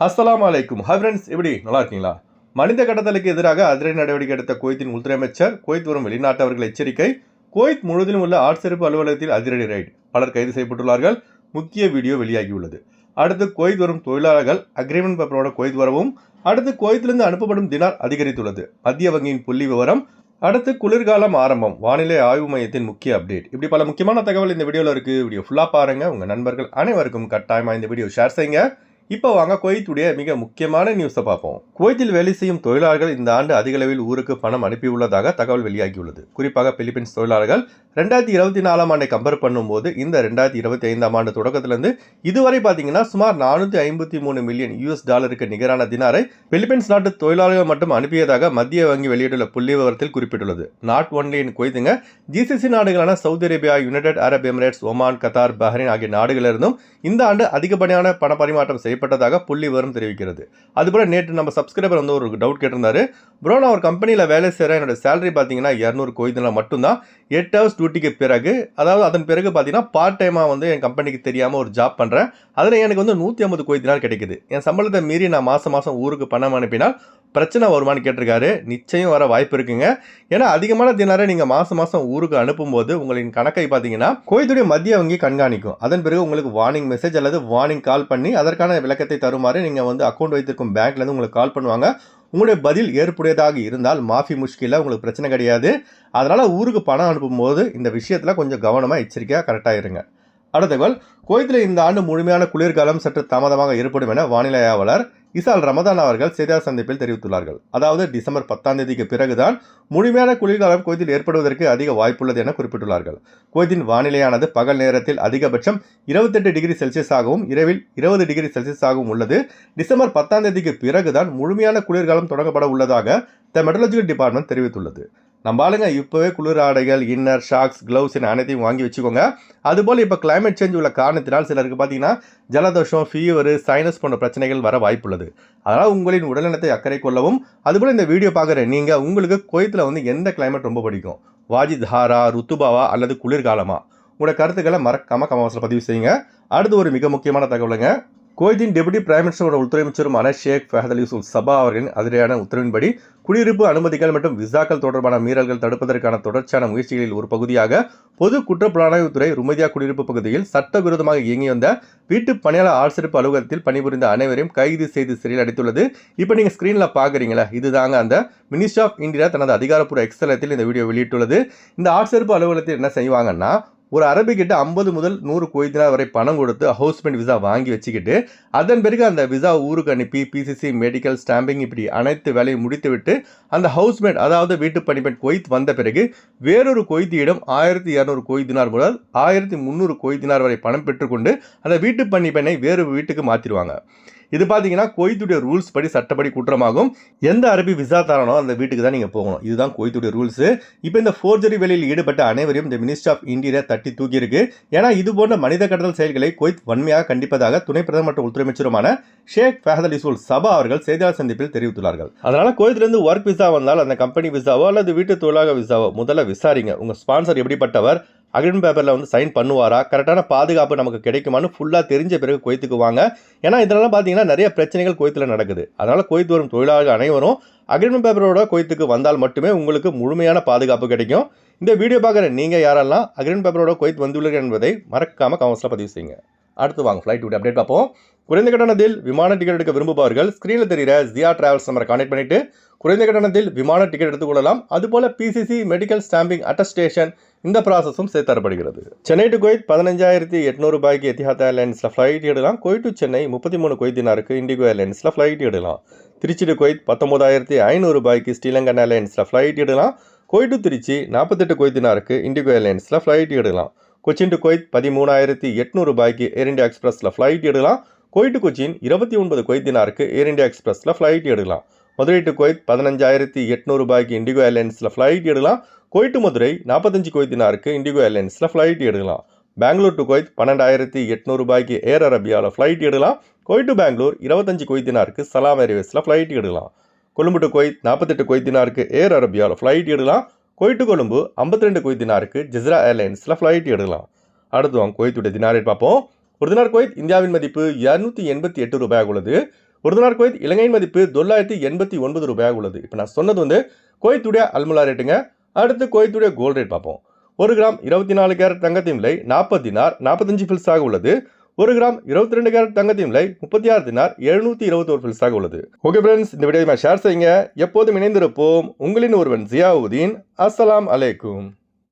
அஸ்லாம் அலைக்கும். Hi friends எப்படி? நல்லா இருக்கீங்களா மனித கடத்தலுக்கு எதிராக அதிரடி நடவடிக்கை எடுத்த குவைத்தின் உள்துறை அமைச்சர் குவைத் வரும் வெளிநாட்டவர்கள் எச்சரிக்கை குவைத் முழுவதிலும் உள்ள ஆட்சேர்ப்பு அலுவலகத்தில் அதிரடி ரைடு பலர் கைது செய்யப்பட்டுள்ளார்கள். முக்கிய வீடியோ வெளியாகியுள்ளது. அடுத்து குவைத் வரும் தொழிலாளர்கள் அக்ரிமெண்ட் பேப்பரோட குவைத் வரவும் அடுத்து குவைத்திலிருந்து அனுப்பப்படும் தினார் அதிகரித்துள்ளது. மத்திய வங்கியின் புள்ளி விவரம் அடுத்து குளிர்காலம் ஆரம்பம் வானிலை ஆய்வு மையத்தின் முக்கிய அப்டேட் இப்படி பல முக்கியமான தகவல் இந்த வீடியோவில் இருக்குது வீடியோ ஃபுல்லாக பாருங்கள் உங்கள் நண்பர்கள் அனைவருக்கும் கட்டாயமாக இந்த வீடியோ ஷேர் செய்யுங்க. இப்போ வாங்க குவைத்துடைய மிக முக்கியமான நியூஸை பார்ப்போம். குவைத்தில் வேலை செய்யும் தொழிலாளர்கள் இந்த ஆண்டு அதிகளவில் ஊருக்கு பணம் அனுப்பியுள்ளதாக தகவல் வெளியாகியுள்ளது. குறிப்பாக பிலிப்பைன்ஸ் தொழிலாளர்கள் ரெண்டாயிரத்தி இருபத்தி நாலாம் ஆண்டை கம்பேர் பண்ணும்போது இந்த ரெண்டாயிரத்தி இருபத்தி ஐந்தாம் ஆண்டு தொடக்கத்திலிருந்து இதுவரை பார்த்தீங்கன்னா சுமார் நானூற்றி ஐம்பத்தி மூணு மில்லியன் யூஎஸ் டாலருக்கு நிகரான தினாரை பிலிப்பைன்ஸ் நாட்டு தொழிலாளர்கள் மட்டும் அனுப்பியதாக மத்திய வங்கி வெளியிட்டுள்ள புள்ளி விவரத்தில் குறிப்பிட்டுள்ளது நாட் ஒன்லி இன் குவைத்துங்க ஜிசிசி நாடுகளான Saudi Arabia United Arab Emirates Oman Qatar Bahrain ஆகிய நாடுகளிலிருந்தும் இந்த ஆண்டு அதிகப்படியான பண பரிமாற்றம் செய்யப்பட்டதாக புள்ளி விவரம் தெரிவிக்கிறது. அதுபோல நேற்று நம்ம சப்ஸ்கிரைபர் வந்து ஒரு டவுட் கேட்டிருந்தாரு. ப்ரோ நான் ஒரு கம்பெனியில் வேலை செய்கிறேன் என்னோட சேலரி பார்த்தீங்கன்னா இரநூறு கோயிதில் மட்டும்தான். எயிட் ஹவர்ஸ் டியூட்டிக்கு பிறகு அதாவது அதன் பிறகு பார்த்தீங்கன்னா பார்ட் டைமாக வந்து என் கம்பெனிக்கு தெரியாமல் ஒரு ஜாப் பண்ணுறேன் அதில் எனக்கு வந்து நூற்றி ஐம்பது கோயிதினால் கிடைக்குது. என் சம்பளத்தை மீறி நான் மாதம் மாதம் ஊருக்கு பணம் அனுப்பினால் பிரச்சனை வருமானு கேட்டிருக்காரு. நிச்சயம் வர வாய்ப்பு இருக்குங்க. ஏன்னா அதிகமான தினாரை நீங்கள் மாதம் மாதம் ஊருக்கு அனுப்பும்போது உங்களின் கணக்கை பார்த்தீங்கன்னா கோயத்துடைய மத்திய வங்கி கண்காணிக்கும். அதன் பிறகு உங்களுக்கு வார்னிங் மெசேஜ் அல்லது வார்னிங் கால் பண்ணி அதற்கான விளக்கத்தை தருமாறு நீங்கள் வந்து அக்கௌண்ட் வைத்திருக்கும் பேங்க்லேருந்து உங்களுக்கு கால் பண்ணுவாங்க. உங்களுடைய பதில் ஏற்புடையதாக இருந்தால் மாஃபி முஷ்கில உங்களுக்கு பிரச்சனை கிடையாது. அதனால் ஊருக்கு பணம் அனுப்பும்போது இந்த விஷயத்தில் கொஞ்சம் கவனமாக எச்சரிக்கையாக கரெக்டாக இருங்க. அடுத்த தகவல் இந்த ஆண்டு முழுமையான குளிர்காலம் சற்று தாமதமாக ஏற்படும் என வானிலை ஆய்வாளர் இசால் ரமதான் அவர்கள் செய்தியாளர் சந்திப்பில் தெரிவித்துள்ளார்கள். அதாவது டிசம்பர் பத்தாம் தேதிக்கு பிறகுதான் முழுமையான குளிர்காலம் குவைத்தில் ஏற்படுவதற்கு அதிக வாய்ப்புள்ளது என குறிப்பிட்டுள்ளார்கள். குவைத்தின் வானிலையானது பகல் நேரத்தில் அதிகபட்சம் இருபத்தெட்டு டிகிரி செல்சியஸாகவும் இரவில் இருபது டிகிரி செல்சியஸாகவும் உள்ளது. டிசம்பர் பத்தாம் தேதிக்கு பிறகுதான் முழுமையான குளிர்காலம் தொடங்கப்பட உள்ளதாக த மெட்ரலஜிக்கல் டிபார்ட்மெண்ட் தெரிவித்துள்ளது. நம்ம ஆளுங்க இப்போவே குளிர் ஆடைகள் இன்னர் ஷாக்ஸ் க்ளவுஸ் என அனைத்தையும் வாங்கி வச்சுக்கோங்க. அதுபோல் இப்போ கிளைமேட் சேஞ்ச் உள்ள காரணத்தினால் சிலருக்கு பார்த்தீங்கன்னா ஜலதோஷம் ஃபீவர் சைனஸ் போன்ற பிரச்சனைகள் வர வாய்ப்புள்ளது. அதனால் உங்களின் உடல்நலத்தை அக்கறை கொள்ளவும். அதுபோல் இந்த வீடியோ பார்க்குற நீங்கள் உங்களுக்கு கோயத்தில் வந்து எந்த கிளைமேட் ரொம்ப பிடிக்கும்? வாஜிதாரா ருத்துபாவா அல்லது குளிர்காலமா? உங்களோட கருத்துக்களை மறக்காமல் கமவாசில் பதிவு செய்யுங்க. அடுத்து ஒரு மிக முக்கியமான தகவலுங்க. குவைத்தின் டெபுட்டி பிரைம் மினிஸ்டரோட உள்துறை அமைச்சருமான ஷேக் ஃபஹத் அலி யூசுப் சபா அவர்களின் அதிரடியான உத்தரவின்படி குடியிருப்பு அனுமதிகள் மற்றும் விசாக்கள் தொடர்பான மீறல்கள் தடுப்பதற்கான தொடர்ச்சியான முயற்சிகளில் ஒரு பகுதியாக பொது குற்றப்புலனாய்வுத்துறை ருமதியா குடியிருப்பு பகுதியில் சட்டவிரோதமாக இயங்கி வந்த வீட்டு பணியாளர் ஆட்சிருப்பு அலுவலகத்தில் பணிபுரிந்த அனைவரையும் கைது செய்து சிறையில் அடைத்துள்ளது. இப்போ நீங்கள் ஸ்க்ரீனில் பார்க்குறீங்களா இதுதாங்க அந்த மினிஸ்ட்ரி ஆஃப் இந்தியா தனது அதிகாரப்பூர்வ எக்ஸலத்தில் இந்த வீடியோ வெளியிட்டுள்ளது. இந்த ஆட்சிருப்பு அலுவலகத்தில் என்ன செய்வாங்கன்னா ஒரு அரபிக்கிட்ட ஐம்பது முதல் நூறு குவைத்தினா வரை பணம் கொடுத்து ஹவுஸ்மெண்ட் விசா வாங்கி வச்சுக்கிட்டு அதன் பிறகு அந்த விசா ஊருக்கு அனுப்பி பிசிசி மெடிக்கல் ஸ்டாம்பிங் இப்படி அனைத்து வேலையும் முடித்துவிட்டு அந்த ஹவுஸ்மேட் அதாவது வீட்டு பணிப்பெண் கொய்த் வந்த பிறகு வேறொரு கொய்தியிடம் ஆயிரத்தி இரநூறு கொய்தினார் முதல் ஆயிரத்தி முந்நூறு கொய்தினார் வரை பணம் பெற்றுக்கொண்டு அந்த வீட்டு பணிப்பெண்ணை வேறு வீட்டுக்கு மாற்றிடுவாங்க இது பார்த்தீங்கன்னா கோயத்துடைய ரூல்ஸ் படி சட்டப்படி குற்றமாகும். எந்த அரபி விசா தரனோ அந்த வீட்டுக்கு தான் நீங்கள் போகணும். இதுதான் கோயத்துடைய ரூல்ஸு இப்போ இந்த ஃபோர்ஜரி வேலையில் ஈடுபட்ட அனைவரையும் இந்த மினிஸ்டர் ஆஃப் இந்தியா தட்டி தூக்கியிருக்கு. ஏன்னா இது போன்ற மனித கடத்தல் செயல்களை கொய்த் வன்மையாக கண்டிப்பதாக துணை பிரதமர் மற்றும் உள்துறை அமைச்சருமான ஷேக் ஃபஹத் அலி சபா அவர்கள் செய்தியாளர் சந்திப்பில் தெரிவித்துள்ளார்கள். அதனால கோயத்திலிருந்து ஒர்க் விசா வந்தால் அந்த கம்பெனி விசாவோ அல்லது வீட்டு தொழிலாக விசாவோ முதல்ல விசாரிங்க. உங்கள் ஸ்பான்சர் எப்படிப்பட்டவர்? அக்ரிமெண்ட் பேப்பரில் வந்து சைன் பண்ணுவாரா? கரெக்டான பாதுகாப்பு நமக்கு கிடைக்குமான்னு ஃபுல்லாக தெரிஞ்ச பிறகு குவைத்துக்கு வாங்க ஏன்னா இதனால பார்த்தீங்கன்னா நிறைய பிரச்சனைகள் குவைத்தில் நடக்குது. அதனால் குவைத்து வரும் தொழிலாளர்கள் அனைவரும் அக்ரிமெண்ட் பேப்பரோட குவைத்துக்கு வந்தால் மட்டுமே உங்களுக்கு முழுமையான பாதுகாப்பு கிடைக்கும். இந்த வீடியோ பார்க்குற நீங்கள் யாரெல்லாம் அக்ரிமெண்ட் பேப்பரோட குவைத் வந்துள்ளீர்கள் என்பதை மறக்காமல் கமெண்ட்ஸில் பதிவு செய்யுங்க. அடுத்து வாங்க ஃப்ளைட் விட்டு அப்டேட் பார்ப்போம். குறைந்த கட்டணத்தில் விமான டிக்கெட் எடுக்க விரும்புபவர்கள் ஸ்க்ரீனில் தெரிகிற ஜியா டிராவல்ஸ் நம்பரை கான்டெக்ட் பண்ணிட்டு குறைந்த கட்டணத்தில் விமான டிக்கெட் எடுத்துக்கொள்ளலாம் அதுபோல் பிசிசி மெடிக்கல் ஸ்டாம்பிங் அட்டஸ்டேஷன் இந்த ப்ராசஸும் சேர்த்து தரப்படுகிறது. சென்னை டு குவைத் பதினஞ்சாயிரத்தி எட்நூறு ரூபாய்க்கு எத்திஹாத் ஏர்லைன்ஸில் ஃப்ளைட் இடலாம் குவைட் டு சென்னை முப்பத்தி மூணு குவைத்தினாருக்கு இண்டிகோ ஏர்லைன்ஸில் ஃப்ளைட் எடுக்கலாம். திருச்சி டு குவைத் பத்தொம்போதாயிரத்தி ஐநூறு ரூபாய்க்கு ஸ்ரீலங்கன் ஏர்லைன்ஸில் ஃப்ளைட் இடலாம் குவைட் டு திருச்சி நாற்பத்தெட்டு குவைத்தினாருக்கு இண்டிகோ ஏர்லைன்ஸில் ஃப்ளைட் எடுக்கலாம். கொச்சின் டு கொய்த் பதிமூணாயிரத்தி எட்நூறு ரூபாய்க்கு ஏர் இண்டியா எக்ஸ்பிரஸில் ஃப்ளைட் எடுக்கலாம். குவைட் டு கொச்சின் இருபத்தி ஒன்பது குவைத்தினாருக்கு ஏர் இண்டியா எக்ஸ்பிரஸில் ஃப்ளைட் எடுக்கலாம். மதுரை டு கொய்த் பதினஞ்சாயிரத்தி எட்நூறு ரூபாய்க்கு இண்டிகோ ஏர்லைன்ஸில் ஃப்ளைட் எடுக்கலாம். குவைட் டு மதுரை நாற்பத்தஞ்சு கொய்தினாருக்கு இண்டிகோ ஏர்லைன்ஸில் ஃப்ளைட் எடுக்கலாம். பெங்களூர் டு கொய்த் பன்னெண்டாயிரத்தி எட்நூறு ரூபாய்க்கு ஏர் அரபியாவில் ஃப்ளைட் எடுக்கலாம். குவைட் டு பெங்களூர் இருபத்தஞ்சு கொய்தினாருக்கு சலாம் ஏர்வேஸில் ஃப்ளைட் எடுக்கலாம். கொழும்பு டு கொய்த் நாற்பத்தெட்டு கொய்தினாருக்கு ஏர் அரபியாவில் ஃப்ளைட் எடுக்கலாம். கொய்ட்டு கொழும்பு ஐம்பத்தி ரெண்டு குவைத்தினாருக்கு ஜிஸ்ரா ஏர்லைன்ஸில் ஃப்ளைட் எடுக்கலாம். அடுத்து வாங்க குவைத்துடைய தினாரை பார்ப்போம். ஒரு தினார் கொய்த் இந்தியாவின் மதிப்பு இரநூத்தி எண்பத்தி எட்டு ரூபாயாக உள்ளது. ஒரு தினார் கொய்த் இலங்கையின் மதிப்பு தொள்ளாயிரத்தி எண்பத்தி ஒன்பது ரூபாயாக உள்ளது. இப்போ நான் சொன்னது வந்து கொய்த்துடைய அல்முலா ரேட்டுங்க. அடுத்து கொய்த்துடைய கோல்ட் ரேட் பார்ப்போம். ஒரு கிராம் இருபத்தி நாலு கேரட் தங்கத்தின் விலை நாற்பத்தி நார் நாற்பத்தஞ்சு ஃபில்ஸாக உள்ளது. ஒரு கிராம் இருபத்தி ரெண்டு கேரட் தங்கத்தின் விலை முப்பத்தி ஆறு தினார் எழுநூத்தி இருபத்தி ஒரு பில்ஸாக உள்ளது. ஓகே ஃப்ரெண்ட்ஸ் இந்த வீடியோ ஷேர் செய்யுங்க. எப்போதும் இணைந்திருப்போம் உங்களின் ஒருவன் ஜியாவுதீன். அஸ்ஸலாம் அலைக்கும்.